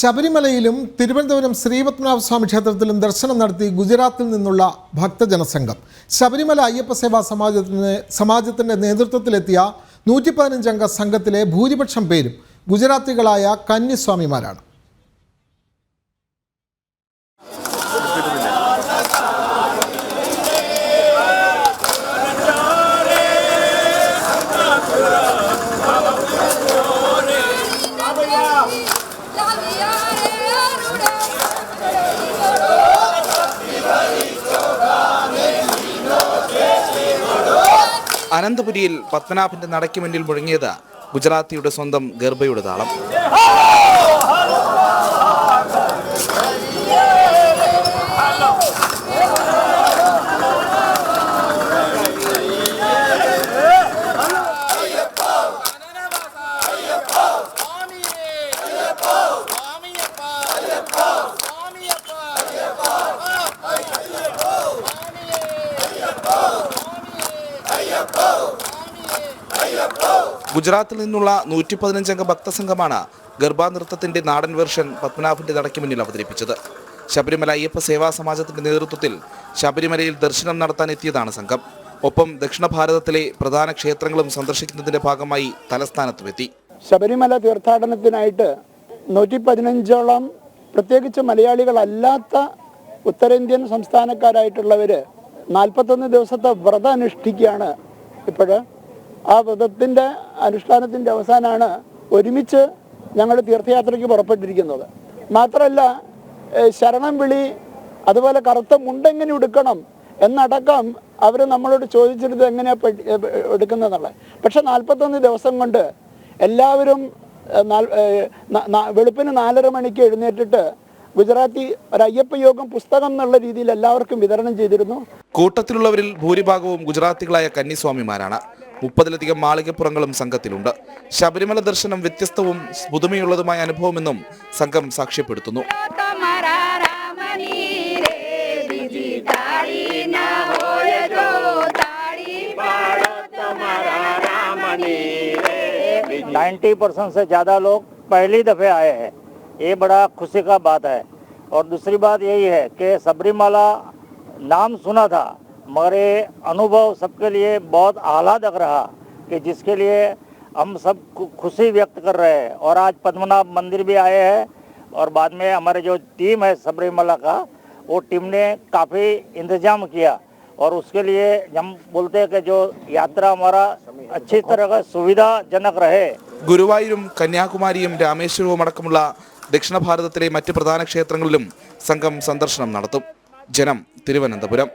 ശബരിമലയിലും തിരുവനന്തപുരം ശ്രീപത്മനാഭ സ്വാമി ക്ഷേത്രത്തിലും ദർശനം നടത്തി ഗുജറാത്തിൽ നിന്നുള്ള ഭക്തജനസംഘം. ശബരിമല അയ്യപ്പ സേവാ സമാജത്തിന് സമാജത്തിന്റെ നേതൃത്വത്തിലെത്തിയ നൂറ്റി പതിനഞ്ചംഗ സംഘത്തിലെ ഭൂരിപക്ഷം പേരും ഗുജറാത്തികളായ കന്യസ്വാമിമാരാണ്. അനന്തപുരിയിൽ പത്മനാഭന്റെ നടയ്ക്ക് മുന്നിൽ മുഴങ്ങിയത് ഗുജറാത്തിയുടെ സ്വന്തം ഗർഭയുടെ താളം. ഗുജറാത്തിൽ നിന്നുള്ള നൂറ്റി പതിനഞ്ചംഗ ഭക്തസംഘമാണ് ഗർഭാ നൃത്തത്തിന്റെ നാടൻ വേർഷൻ പത്മനാഭന്റെ നടയ്ക്ക് മുന്നിൽ അവതരിപ്പിച്ചത്. ശബരിമല അയ്യപ്പ സേവാ സമാജത്തിന്റെ നേതൃത്വത്തിൽ ശബരിമലയിൽ ദർശനം നടത്താൻ എത്തിയതാണ് സംഘം. ഒപ്പം ദക്ഷിണ ഭാരതത്തിലെ പ്രധാന ക്ഷേത്രങ്ങളും സന്ദർശിക്കുന്നതിന്റെ ഭാഗമായി തലസ്ഥാനത്തുമെത്തി. ശബരിമല തീർത്ഥാടനത്തിനായിട്ട് നൂറ്റി പതിനഞ്ചോളം പ്രത്യേകിച്ച് മലയാളികളല്ലാത്ത ഉത്തരേന്ത്യൻ സംസ്ഥാനക്കാരായിട്ടുള്ളവർ നാൽപ്പത്തൊന്ന് ദിവസത്തെ വ്രതം അനുഷ്ഠിക്കുകയാണ് ഇപ്പോൾ ആ വ്രതത്തിന്റെ അനുഷ്ഠാനത്തിന്റെ അവസാനമാണ് ഒരുമിച്ച് ഞങ്ങൾ തീർത്ഥയാത്രയ്ക്ക് പുറപ്പെട്ടിരിക്കുന്നത്. മാത്രമല്ല ശരണം വിളി അതുപോലെ കറുത്ത മുണ്ടെങ്ങനെ ഉടുക്കണം എന്നടക്കം അവർ നമ്മളോട് ചോദിച്ചിരുന്നത് എങ്ങനെയാണ് എടുക്കുന്നതെന്നുള്ളത്. പക്ഷെ നാൽപ്പത്തൊന്ന് ദിവസം കൊണ്ട് എല്ലാവരും വെളുപ്പിന് നാലര മണിക്ക് എഴുന്നേറ്റിട്ട് ഗുജറാത്തി ഒരു അയ്യപ്പ യോഗം പുസ്തകം എന്നുള്ള രീതിയിൽ എല്ലാവർക്കും വിതരണം ചെയ്തിരുന്നു. കൂട്ടത്തിലുള്ളവരിൽ ഭൂരിഭാഗവും ഗുജറാത്തികളായ കന്നിസ്വാമിമാരാണ് മുപ്പതിലധികം മാളികപ്പുറങ്ങളും സംഘത്തിലുണ്ട്. ശബരിമല ദർശനം വ്യത്യസ്തവും പുതുമയുള്ളതുമായ അനുഭവമെന്നും സംഘം സാക്ഷ്യപ്പെടുത്തുന്നു. नाइन्टी परसेंट से ज़्यादा लोग पहली दफ़े आए हैं। ये बड़ा खुशी का बात है। और दूसरी बात यही है कि सबरीमाला नाम सुना था। मगर ये अनुभव सबके लिए बहुत आह्लादक रहा कि जिसके लिए हम सब खु- खुशी व्यक्त कर रहे हैं और आज पद्मनाभ मंदिर भी आए हैं और बाद में हमारे जो टीम है सबरीमाला का वो टीम ने काफ़ी इंतजाम किया और उसके लिए हम बोलते हैं कि जो यात्रा हमारा अच्छी तरह का सुविधाजनक रहे ഗുരുവായൂരും കന്യാകുമാരിയും രാമേശ്വരവും അടക്കമുള്ള ദക്ഷിണ ഭാരതത്തിലെ മറ്റ് പ്രധാന ക്ഷേത്രങ്ങളിലും സംഘം സന്ദർശനം നടത്തും ജനം തിരുവനന്തപുരം